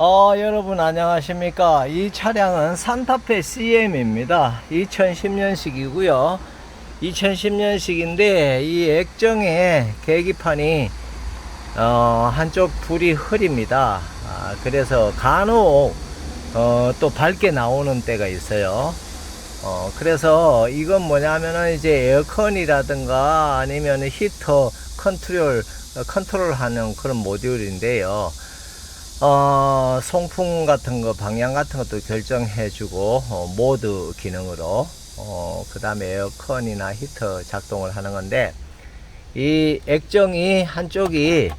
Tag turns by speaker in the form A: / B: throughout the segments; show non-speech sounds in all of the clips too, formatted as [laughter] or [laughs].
A: 어, 여러분 안녕하십니까. 이 차량은 산타페 CM입니다. 2010년식이고요. 2010년식인데 이 액정의 계기판이 어, 한쪽 불이 흐립니다. 아, 그래서 간혹 어, 또 밝게 나오는 때가 있어요. 어, 그래서 이건 뭐냐면은 이제 에어컨이라든가 아니면 히터 컨트롤, 어, 컨트롤 하는 그런 모듈인데요. 어, 송풍 같은 거, 방향 같은 것도 결정해주고, 어, 모드 기능으로, 어, 그 다음에 에어컨이나 히터 작동을 하는 건데, 이 액정이 한쪽이,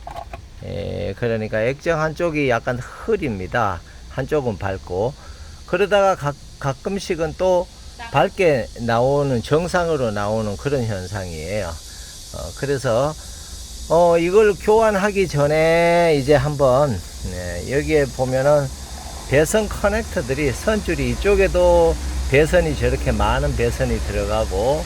A: 에, 그러니까 액정 한쪽이 약간 흐립니다. 한쪽은 밝고, 그러다가 가, 가끔씩은 또 밝게 나오는, 정상으로 나오는 그런 현상이에요. 어, 그래서, 어, 이걸 교환하기 전에 이제 한번, 네, 여기에 보면은 배선 커넥터들이 선줄이 이쪽에도 배선이 저렇게 많은 배선이 들어가고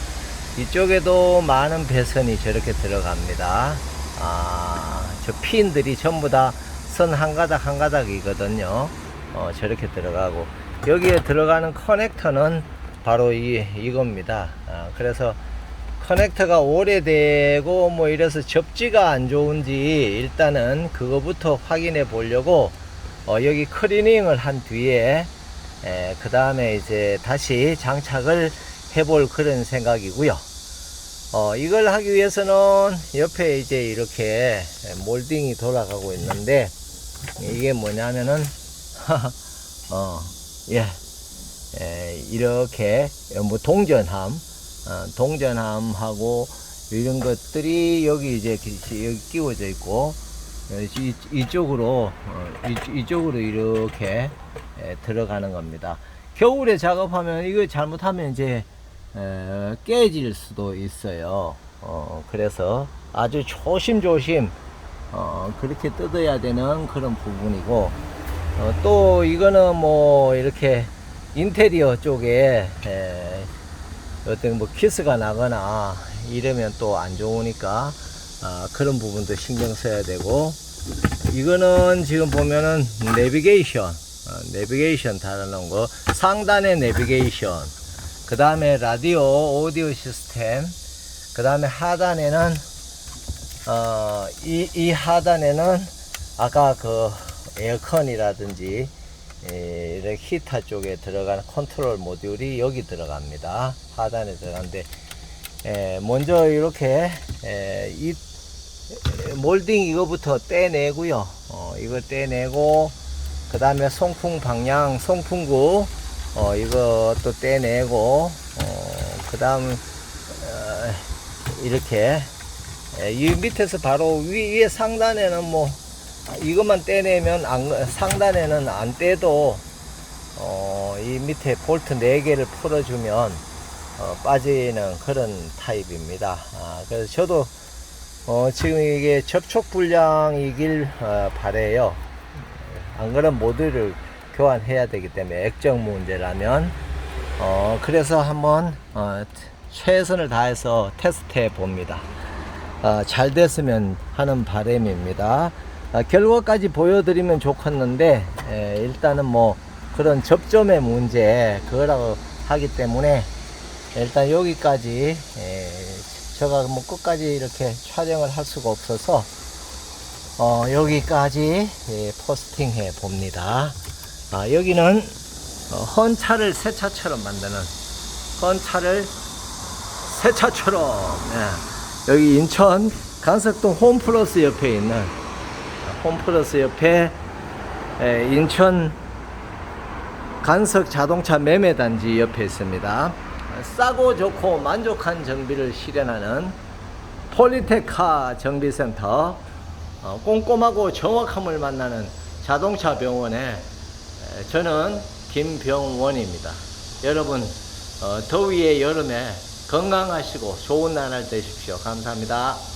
A: 이쪽에도 많은 배선이 저렇게 들어갑니다. 아, 저 핀들이 전부 다 선 한 가닥 한 가닥이거든요. 어, 저렇게 들어가고 여기에 들어가는 커넥터는 바로 이 이겁니다. 아, 그래서 커넥터가 오래되고 뭐 이래서 접지가 안 좋은지 일단은 그거부터 확인해 보려고 어, 여기 클리닝을 한 뒤에 그 다음에 이제 다시 장착을 해볼 그런 생각이고요. 어, 이걸 하기 위해서는 옆에 이제 이렇게 몰딩이 돌아가고 있는데 이게 뭐냐면은 [laughs] 어, 예, 에, 이렇게 뭐 동전함 어, 동전함하고 이런 것들이 여기 이제 기- 여기 끼워져 있고 어, 이, 이쪽으로 어, 이, 이쪽으로 이렇게 에, 들어가는 겁니다. 겨울에 작업하면 이거 잘못하면 이제 에, 깨질 수도 있어요. 어, 그래서 아주 조심조심 어, 그렇게 뜯어야 되는 그런 부분이고 어, 또 이거는 뭐 이렇게 인테리어 쪽에 에, 어떤 뭐 키스가 나거나 이러면 또 안 좋으니까 아, 그런 부분도 신경 써야 되고 이거는 지금 보면은 내비게이션 어, 내비게이션 달아놓은 거 상단에 내비게이션 그 다음에 라디오 오디오 시스템 그 다음에 하단에는 어, 이, 이 하단에는 아까 그 에어컨이라든지 에, 이렇게 히터 쪽에 들어가는 컨트롤 모듈이 여기 들어갑니다. 하단에 들어가는데 에, 먼저 이렇게 에, 이 에, 몰딩 이거부터 떼내고요. 어, 이거 떼내고 그 다음에 송풍 방향 송풍구 어, 이것도 떼내고 어, 그 다음 어, 이렇게 에, 이 밑에서 바로 위, 위에 상단에는 뭐 이것만 떼내면 안, 상단에는 안 떼도 어, 이 밑에 볼트 4개를 풀어주면 어, 빠지는 그런 타입입니다. 아, 그래서 저도 어, 지금 이게 접촉 불량이길 어, 바래요. 안 그러면 모듈을 교환해야 되기 때문에 액정 문제라면 어, 그래서 한번 어, 최선을 다해서 테스트해 봅니다. 어, 잘 됐으면 하는 바람입니다. 아, 결과까지 보여드리면 좋겠는데 에, 일단은 뭐 그런 접점의 문제 그거라고 하기 때문에 일단 여기까지 에, 제가 뭐 끝까지 이렇게 촬영을 할 수가 없어서 어, 여기까지 예, 포스팅해 봅니다. 아, 여기는 어, 헌차를 새차처럼 만드는 헌차를 새차처럼 예. 여기 인천 간석동 홈플러스 옆에 있는 홈플러스 옆에 에, 인천 간석 자동차 매매단지 옆에 있습니다. 싸고 좋고 만족한 정비를 실현하는 폴리테카 정비센터 어, 꼼꼼하고 정확함을 만나는 자동차 병원에 에, 저는 김병원입니다. 여러분 어, 더위의 여름에 건강하시고 좋은 나날 되십시오. 감사합니다.